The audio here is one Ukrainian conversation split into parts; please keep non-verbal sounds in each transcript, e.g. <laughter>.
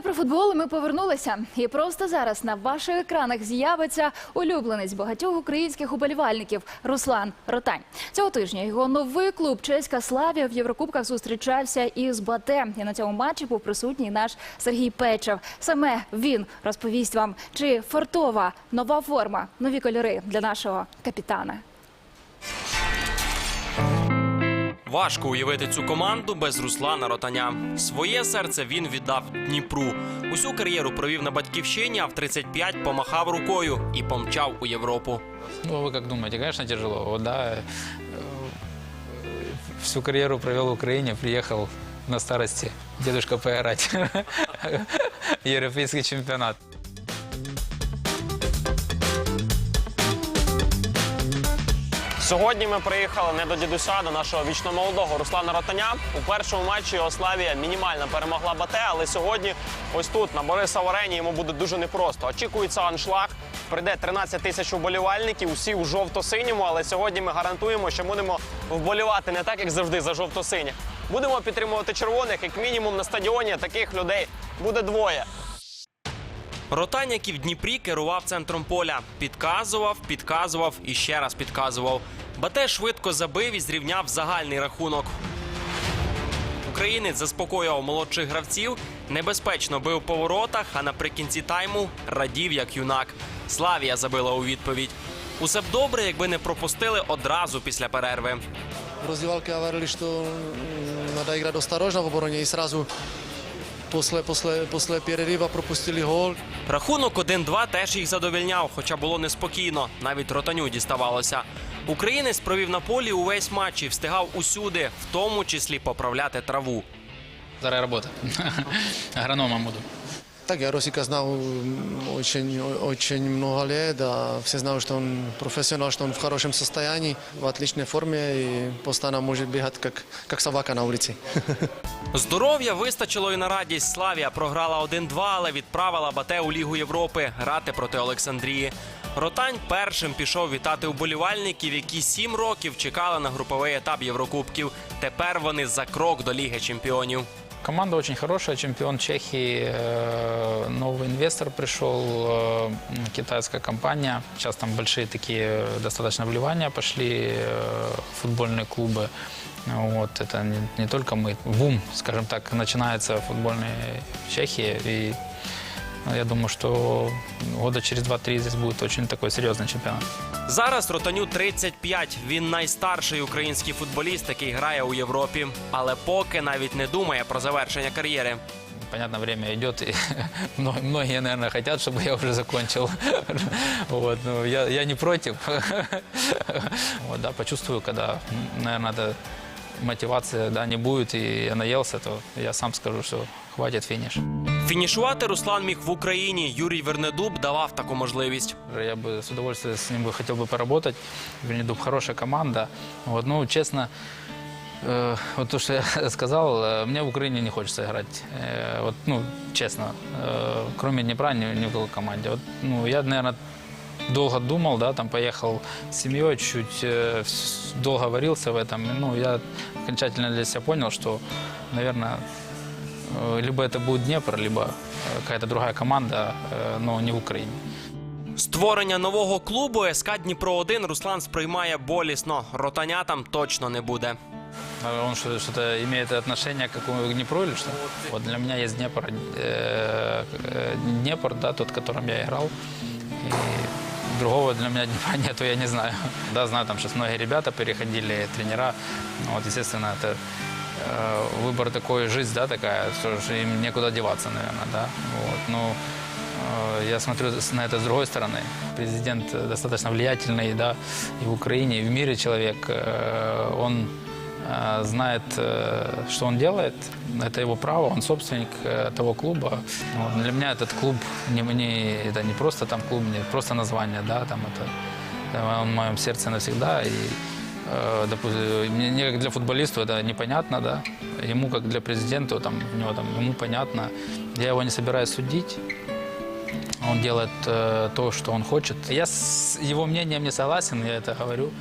Говорити про футбол ми повернулися. І просто зараз на ваших екранах з'явиться улюбленець багатьох українських уболівальників Руслан Ротань. Цього тижня його новий клуб Чеська Славія в Єврокубках зустрічався із Бате. І на цьому матчі був присутній наш Сергій Печев. Саме він розповість вам, чи фартова нова форма, нові кольори для нашого капітана. Важко уявити цю команду без Руслана Ротаня. Своє серце він віддав Дніпру. Усю кар'єру провів на батьківщині, а в 35 помахав рукою і помчав у Європу. Ну, а вы как думаете? Конечно, тяжело. Вот, э, всю карьеру провел в Украине, приехал на старости дедушка поиграть. Европейский <laughs> чемпионат. Сьогодні ми приїхали не до дідуся, до нашого вічно молодого Руслана Ротаня. У першому матчі Ославія мінімально перемогла Бате, але сьогодні ось тут, на Борисова арені, йому буде дуже непросто. Очікується аншлаг. Прийде 13 тисяч вболівальників, усі у жовто-синьому, але сьогодні ми гарантуємо, що будемо вболівати не так, як завжди, за жовто-синіх. Будемо підтримувати червоних, як мінімум на стадіоні таких людей буде двоє. Ротань, який в Дніпрі керував центром поля, підказував, підказував і ще раз підказував. Бате швидко забив і зрівняв загальний рахунок. Українець заспокоював молодших гравців, небезпечно бив по воротах, а наприкінці тайму радів як юнак. Славія забила у відповідь. Усе б добре, якби не пропустили одразу після перерви. В раздевалке говорили, м, надо играть осторожно в обороне и сразу после, после, после перерыва пропустили гол. Рахунок 1-2 теж їх задовільняв, хоча було неспокійно. Навіть ротаню діставалося. Українець провів на полі увесь матч і встигав усюди, в тому числі поправляти траву. Вторая работа. <laughs> Агрономом буду. Так, я Росика знал м, очень, очень много лет, а все знают, что он профессионал, что он в хорошем состоянии, в отличной форме и постоянно может бегать, как, как собака на улице. <laughs> Здоров'я вистачило і на радість. Славія програла 1-2, але відправила Бате у Лігу Європи грати проти Олександрії. Ротань першим пішов вітати уболівальників, які сім років чекали на груповий етап Єврокубків. Тепер вони за крок до Ліги Чемпіонів. Команда очень хорошая, чемпион Чехии, э, новый инвестор пришел, э, китайская компания. Сейчас там большие такие э, достаточно вливания пошли, э, футбольные клубы. Вот, это не, не только мы, бум, скажем так, начинается футбольный в Чехии. И ну, я думаю, что года через 2-3 здесь будет очень такой серьезный чемпионат. Зараз Ротаню 35. Він найстарший український футболіст, який грає у Європі. Але поки навіть не думає про завершення кар'єри. Понятно, время идет, и <laughs> мно- многие, наверное, хотят, чтобы я уже закончил. <laughs> Вот, ну, я, я не против. <laughs> Вот, да, почувствую, когда, наверное, эта мотивация да, не будет, и я наелся, то я сам скажу, что хватит финиш. Фінішувати Руслан міг в Україні. Юрій Вернедуб давав таку можливість. Я бы с удовольствием с ним бы хотел бы поработать. Вернедуб хорошая команда. Вот, ну, честно, э, вот то, что я <laughs> сказал, э, мне в Украине не хочется играть. Э, вот, ну, честно, э, кроме Днепра ни, ни в какой команде. Вот, ну, я, наверное, долго думал, да, там поехал с семьей, чуть э, с- долго варился в этом. Ну, я окончательно для себя понял, что, наверное, э, либо это будет Днепр, либо э, какая-то другая команда, э, но не в Украине. Створення нового клубу СК Дніпро 1 Руслан сприймає болісно. Ротаня там точно не буде. А Он что- что-то имеет отношение к какому Днепру или что? Вот для меня есть Днепр, э, э, Днепр, да, тот, в котором я играл. И другого для меня Днепра <laughs> нету, я не знаю. Да, знаю, там сейчас многие ребята переходили, тренера. Ну, Вот, естественно, это э, выбор такой, жизнь, да, такая, что ж им некуда деваться, наверное, да. Вот, ну, э, я смотрю с- на это с другой стороны. Президент э, достаточно влиятельный, да, и в Украине, и в мире человек. Э, Он э, знает, э, что он делает. Это его право, он собственник э, того клуба. Вот, Для меня этот клуб не, не, это не просто там клуб, не просто название, да, там это, это он в моем сердце навсегда. И, э, допустим, мне мне как для футболиста это непонятно, да. Ему как для президента, там, у него там, ему понятно. Я его не собираюсь судить. Он делает э, то, что он хочет. Я с его мнением не согласен, я это говорю.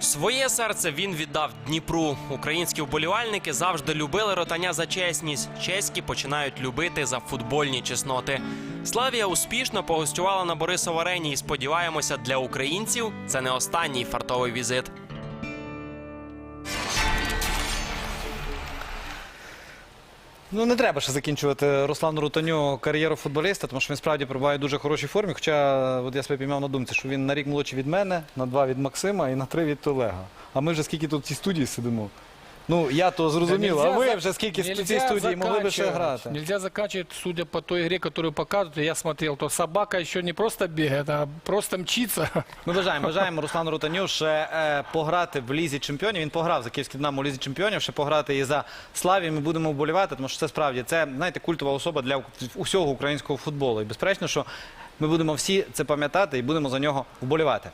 Своє серце він віддав Дніпру. Українські вболівальники завжди любили ротаня за чесність. Чеські починають любити за футбольні чесноти. Славія успішно погостювала на Борисов арені і сподіваємося, для українців це не останній фартовий візит. Ну не треба ще закінчувати Руслану Рутаню кар'єру футболіста, тому що він справді перебуває в дуже хорошій формі. Хоча от я себе піймав на думці, що він на рік молодший від мене, на два від Максима і на три від Олега. А ми вже скільки тут в цій студії сидимо. Ну я то зрозуміло, а ви вже скільки в цій студії могли би ще грати. Нельзя заканчивать, судя по той игре, которую показывают. Я смотрел, то собака еще не просто бегает, а просто мчится. Ми бажаємо, бажаємо Руслану Рутаню ще е, пограти в лізі чемпіонів. Він пограв за київський Динамо в лізі чемпіонів, ще пограти і за Славі. Ми будемо вболівати, тому що це справді це знаєте культова особа для усього українського футболу. І безперечно, що ми будемо всі це пам'ятати і будемо за нього вболівати.